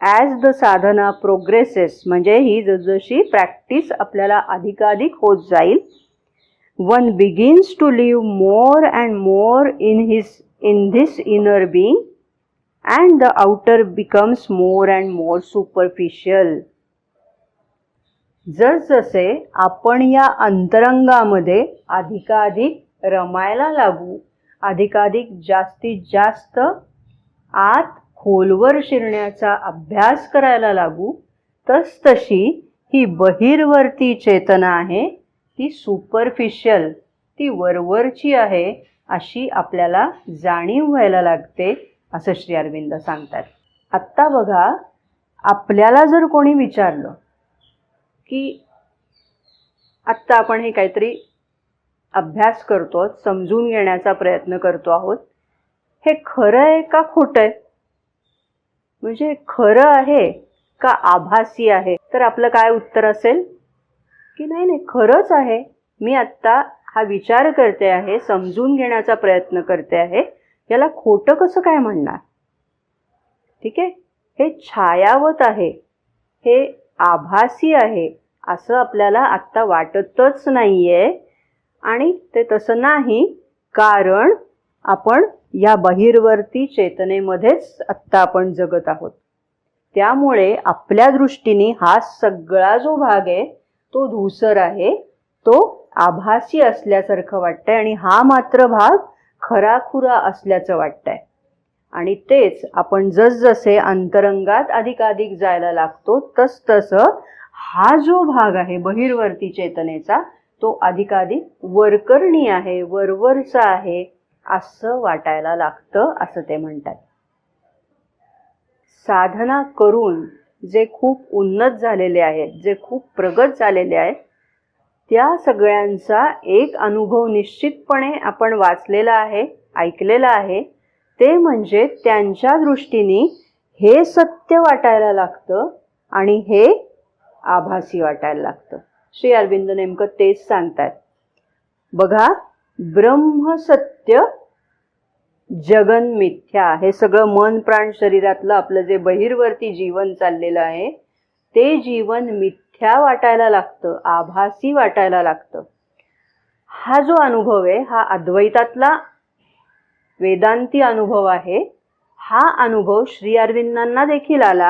As the Sadhana progresses म्हणजे ही जसजशी practice आपल्याला अधिकाधिक होत जाईल one begins to live more and more in his in this inner being and the outer becomes more and more superficial जसजसे आपण या अंतरंगामध्ये अधिकाधिक रमायला लागू अधिकाधिक जास्तीत जास्त आत खोलवर शिरण्याचा अभ्यास करायला लागू तसतशी ही बहिर्वर्ती चेतना आहे ती सुपरफिशियल ती वरवरची आहे अशी आपल्याला जाणीव व्हायला लागते असं श्री अरविंद सांगतात. आत्ता बघा आपल्याला जर कोणी विचारलं की आत्ता आपण हे काहीतरी अभ्यास करतो समजून घेण्याचा प्रयत्न करतो आहोत हे खरं आहे का खोटं आहे? म्हणजे खरं आहे का आभासी आहे? तर आपलं काय उत्तर असेल? की नाही नाही खरंच आहे. मी आत्ता हा विचार करते आहे समजून घेण्याचा प्रयत्न करते आहे. याला खोटं कसं काय म्हणणार? ठीक आहे? हे छायावत आहे. हे आभासी आहे असं आपल्याला आत्ता वाटतच नाही आहे आणि ते तसं नाही कारण आपण या बहिर्वर्ती चेतनेमध्येच आत्ता आपण जगत आहोत. त्यामुळे आपल्या दृष्टीने हा सगळा जो भाग आहे तो धूसर आहे तो आभासी असल्यासारखं वाटतंय आणि हा मात्र भाग खराखुरा असल्याचं वाटतंय. आणि तेच आपण जसजसे अंतरंगात अधिकाधिक जायला लागतो तस तसं हा जो भाग आहे बहिर्वर्ती चेतनेचा तो अधिकाधिक वरकरणी आहे वरवरचा आहे. असं वाटायला लागतं असं ते म्हणतात. साधना करून जे खूप उन्नत झालेले आहेत जे खूप प्रगत झालेले आहेत त्या सगळ्यांचा एक अनुभव निश्चितपणे आपण वाचलेला आहे ऐकलेला आहे. ते म्हणजे त्यांच्या दृष्टीने हे सत्य वाटायला लागतं आणि हे आभासी वाटायला लागतं. श्री अरविंद नेमकं तेच सांगतात बघा ब्रह्मसत्य जगन मिथ्या हे सगळं मन प्राण शरीरातलं आपलं जे बहिर्वर्ती जीवन चाललेलं आहे ते जीवन मिथ्या वाटायला लागतं आभासी वाटायला लागतं. हा जो अनुभव आहे हा अद्वैतातला वेदांती अनुभव आहे. हा अनुभव श्री अरविंदांना देखील आला.